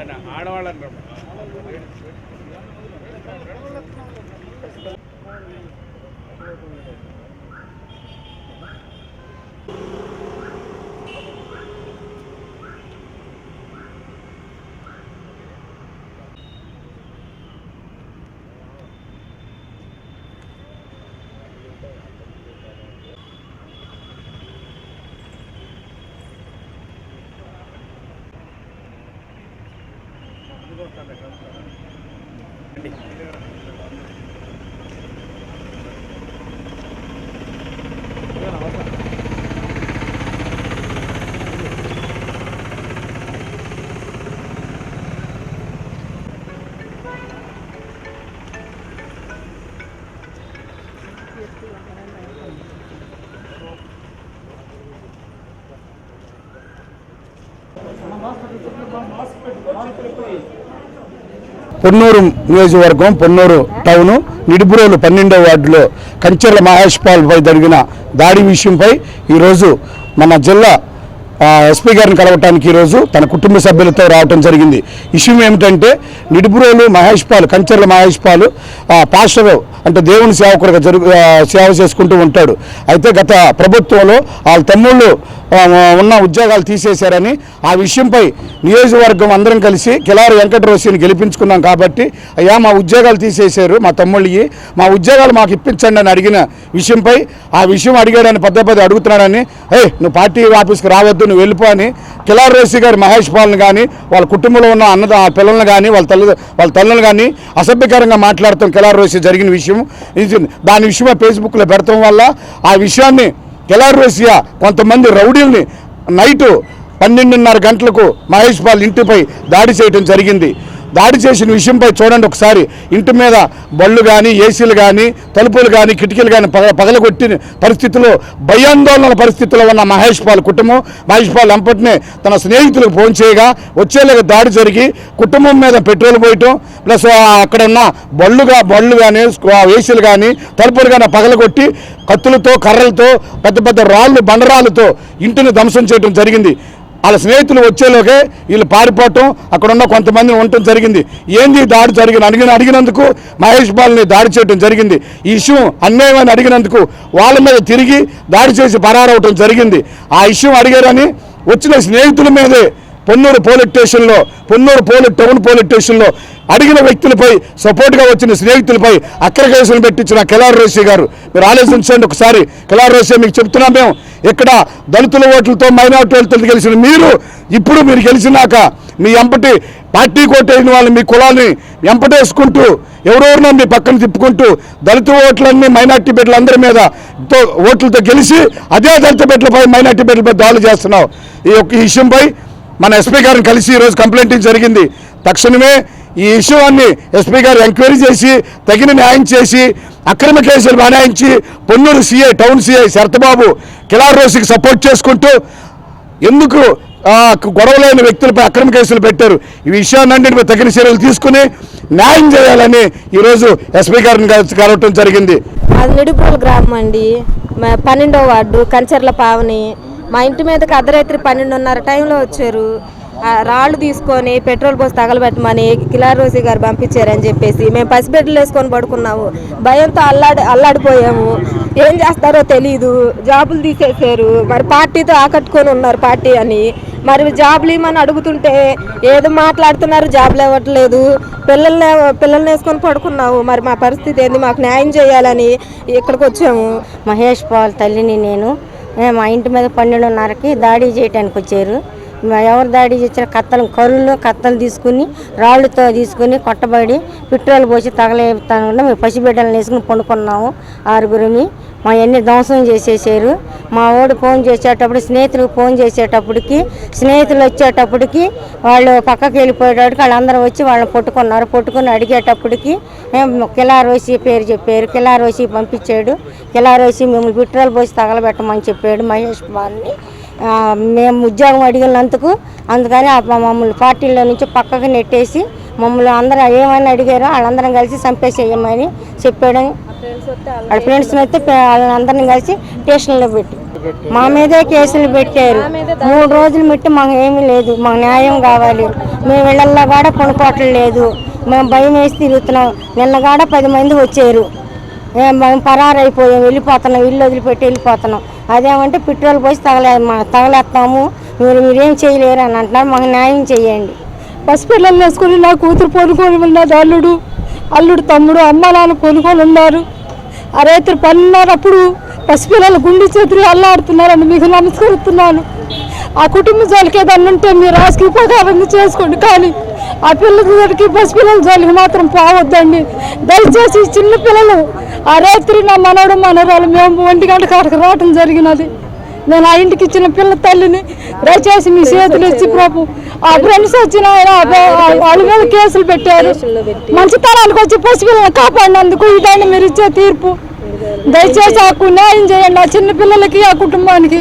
వాళ్ళని ఆడవాళ్ళని రమ్మ. Nossa, eu estou com uma máscara de quase Ponnuru నియోజకవర్గం పొన్నూరు టౌను నిడుపురోలు పన్నెండో వార్డులో కంచెర్ల మహేష్ పాల్పై జరిగిన దాడి విషయంపై ఈరోజు మన జిల్లా ఎస్పీ గారిని కలవటానికి ఈరోజు తన కుటుంబ సభ్యులతో రావటం జరిగింది. విషయం ఏమిటంటే నిడుపురోలు మహేష్ పాల్ కంచెర్ల మహేష్ పాల్ పాస్టర్ అంటే దేవుని సేవకుడుగా జరుగు సేవ చేసుకుంటూ ఉంటాడు. అయితే గత ప్రభుత్వంలో వాళ్ళ తమ్ముళ్ళు ఉన్న ఉద్యోగాలు తీసేశారని ఆ విషయంపై నియోజకవర్గం అందరం కలిసి కిలారి వెంకటరోసిని గెలిపించుకున్నాం కాబట్టి అయ్యా మా ఉద్యోగాలు తీసేశారు మా తమ్ముళ్ళకి మా ఉద్యోగాలు మాకు ఇప్పించండి అని అడిగిన విషయంపై ఆ విషయం అడిగాడని పెద్ద పెద్ద అడుగుతున్నాడని ఏ నువ్వు పార్టీ ఆఫీస్కి రావద్దు నువ్వు వెళ్ళిపో అని కిలారి రోసి గారి మహేష్ పాల్ని కానీ వాళ్ళ కుటుంబంలో ఉన్న అన్న పిల్లల్ని కానీ వాళ్ళ తల్లి వాళ్ళ తల్లిని కానీ అసభ్యకరంగా మాట్లాడటం కిలారి రోసి జరిగిన విషయం. ఇది దాని విషయమై ఫేస్బుక్లో పెడతాం వల్ల ఆ విషయాన్ని కెలారోసియా కొంతమంది రౌడీల్ని నైటు పన్నెండున్నర గంటలకు మహేష్ పాల్ ఇంటిపై దాడి చేయడం జరిగింది. దాడి చేసిన విషయంపై చూడండి ఒకసారి. ఇంటి మీద బళ్ళు కానీ ఏసీలు కానీ తలుపులు కానీ కిటికీలు కానీ పగ పగలగొట్టిన పరిస్థితిలో భయాందోళన పరిస్థితిలో ఉన్న మహేష్ పాల్ కుటుంబం మహేష్ పాల్ అంపటినే తన స్నేహితులకు ఫోన్ చేయగా వచ్చేలాగా దాడి జరిగి కుటుంబం మీద పెట్రోల్ పోయటం ప్లస్ అక్కడ ఉన్న బళ్ళుగా బళ్ళు కానీ ఏసీలు కానీ తలుపులు కానీ పగలగొట్టి కత్తులతో కర్రలతో పెద్ద పెద్ద రాళ్ళు బండరాళ్ళతో ఇంటిని ధ్వంసం చేయడం జరిగింది. వాళ్ళ స్నేహితులు వచ్చేలోకే వీళ్ళు పారిపోవటం అక్కడ ఉన్న కొంతమంది ఉండటం జరిగింది. ఏంది దాడి జరిగిన? అడిగిన అడిగినందుకు మహేష్ బాల్ని దాడి చేయడం జరిగింది. ఈ ఇష్యూ అన్యాయమని అడిగినందుకు వాళ్ళ మీద తిరిగి దాడి చేసి పరారవటం జరిగింది. ఆ ఇష్యూ అడిగారని వచ్చిన స్నేహితుల మీదే పొన్నూరు పోలీస్ స్టేషన్లో పొన్నూరు పోలీస్ టౌన్ పోలీస్ స్టేషన్లో అడిగిన వ్యక్తులపై సపోర్ట్గా వచ్చిన స్నేహితులపై అక్ర కేసులు పెట్టించిన కెలార్ రోషి గారు. మీరు ఆలోచించండి ఒకసారి. కెలార్ రోసి మీకు చెప్తున్నాం మేము. ఇక్కడ దళితుల ఓట్లతో మైనార్టీ ఓట్లతో గెలిచిన మీరు ఇప్పుడు మీరు గెలిచినాక మీ ఎంపటి పార్టీ కోటైన వాళ్ళు మీ కులాన్ని ఎంపటేసుకుంటూ ఎవరెవరినో మీ పక్కన తిప్పుకుంటూ దళిత ఓట్లన్నీ మైనార్టీ బిడ్డలందరి మీద ఓట్లతో గెలిచి అదే దళిత బిడ్డలపై మైనార్టీ బిడ్డలపై దాడులు చేస్తున్నావు. ఈ యొక్క విషయంపై మన ఎస్పీ గారిని కలిసి ఈరోజు కంప్లైంట్ జరిగింది. తక్షణమే ఈ విషయాన్ని ఎస్పీ గారు ఎంక్వైరీ చేసి తగిన న్యాయం చేసి అక్రమ కేసులు బనాయించి Ponnuru CI town CI Sarathbabu Kilari రోసికి support చేసుకుంటూ ఎందుకు గొడవలైన వ్యక్తులపై అక్రమ కేసులు పెట్టారు. ఈ విషయాన్ని తగిన చర్యలు తీసుకుని న్యాయం చేయాలని ఈరోజు ఎస్పీ గారిని కలవటం జరిగింది. అది నిడుపుల గ్రామం అండి. పన్నెండో వార్డు కంచర్ల పావని మా ఇంటి మీదకి అర్ధరాత్రి పన్నెండున్నర టైంలో వచ్చారు. రాళ్ళు తీసుకొని పెట్రోల్ పోసి తగలబెట్టమని కిలారోసి గారు పంపించారని చెప్పేసి మేము పసిబిడ్డలు వేసుకొని పడుకున్నాము. భయంతో అల్లాడి అల్లాడిపోయాము. ఏం చేస్తారో తెలియదు జాబులు తీసేసారు మరి పార్టీతో ఆకట్టుకొని ఉన్నారు పార్టీ అని. మరి జాబులు ఇవ్వమని అడుగుతుంటే ఏదో మాట్లాడుతున్నారు జాబులు ఇవ్వట్లేదు. పిల్లల్ని పిల్లల్ని వేసుకొని పడుకున్నాము. మరి మా పరిస్థితి ఏంది? మాకు న్యాయం చేయాలని ఇక్కడికి వచ్చాము. మహేష్ పాల్ తల్లిని నేను మా ఇంటి మీద పన్నెండున్నరకి దాడి చేయడానికి వచ్చారు. ఎవరు దాడి చేసిన కత్తలు కరువులు కత్తలు తీసుకుని రాళ్ళతో తీసుకుని కొట్టబడి పెట్రోల్ పోసి తగలేపుతాను మేము పసిబిడ్డలను వేసుకుని పండుకున్నాము ఆరుగురిని. మా అన్ని ధ్వంసం చేసేసారు. మా వాడు ఫోన్ చేసేటప్పుడు స్నేహితులకు ఫోన్ చేసేటప్పటికి స్నేహితులు వచ్చేటప్పటికి వాళ్ళు పక్కకి వెళ్ళిపోయేటప్పటికి వాళ్ళందరూ వచ్చి వాళ్ళని పట్టుకున్నారు. పట్టుకుని అడిగేటప్పటికి మేము కిలారోసి పేరు చెప్పారు. కిలారోసి పంపించాడు. కిలారోసి మిమ్మల్ని పెట్రోల్ పోసి తగలబెట్టమని చెప్పాడు మహేష్ బాల్ని మేము ఉద్యోగం అడిగినందుకు అందుకని మమ్మల్ని పార్టీలో నుంచి పక్కకు నెట్టేసి మమ్మల్ని అందరూ ఏమైనా అడిగారో వాళ్ళందరం కలిసి చంపేసేయమని చెప్పాడు. వాళ్ళ ఫ్రెండ్స్ని అయితే వాళ్ళందరిని కలిసి స్టేషన్లో పెట్టి మా మీదే కేసులు పెట్టారు. మూడు రోజులు పెట్టి మాకు ఏమీ లేదు మాకు న్యాయం కావాలి. మేము ఇళ్ళల్లో కూడా కొనుక్కోవట్లేదు మేము భయం వేసి తిరుగుతున్నాం. నిన్న కూడా పది మంది వచ్చారు. మేము పరారైపోయాం వెళ్ళిపోతున్నాం ఇల్లు వదిలిపెట్టి వెళ్ళిపోతున్నాం. అదేమంటే పెట్రోల్ పోసి తగలే మా- తగలేస్తాము మీరు మీరేం చేయలేరు అని అంటున్నారు. మాకు న్యాయం చేయండి. పసిపిల్లలు వేసుకుని నా కూతురు పొనుకొని ఉన్నది అల్లుడు అల్లుడు తమ్ముడు అమ్మ నాన్న పొనుకొని ఉన్నారు. ఆ రైతులు పన్నప్పుడు పసిపిల్లలు గుండె చేతులు అల్లాడుతున్నారని మీకు నమస్కరిస్తున్నాను ఆ కుటుంబ జోలికి ఏదన్నా ఉంటే మీరు రాజకీయ ప్రకారం చేసుకోండి. కానీ ఆ పిల్లల జోలికి పసిపిల్లల జోలికి మాత్రం పోవద్దండి. దయచేసి చిన్నపిల్లలు చిన్న పిల్లలు ఆ రాత్రి నా మనవడు మనవరాలు మేము ఒంటి గంట కాడకు రావటం జరిగినది. నేను ఆ ఇంటికి ఇచ్చిన పిల్ల తల్లిని దయచేసి మీ చేతులు ఇచ్చి ప్రభు. ఆ ఫ్రెండ్స్ వచ్చిన వాళ్ళ మీద కేసులు పెట్టారు. మంచి తరాలకు వచ్చి పసిపిల్లలు కాపాడినందుకు ఇదండి మీరు ఇచ్చే తీర్పు. దయచేసి ఆ న్యాయం చేయండి ఆ చిన్న పిల్లలకి ఆ కుటుంబానికి.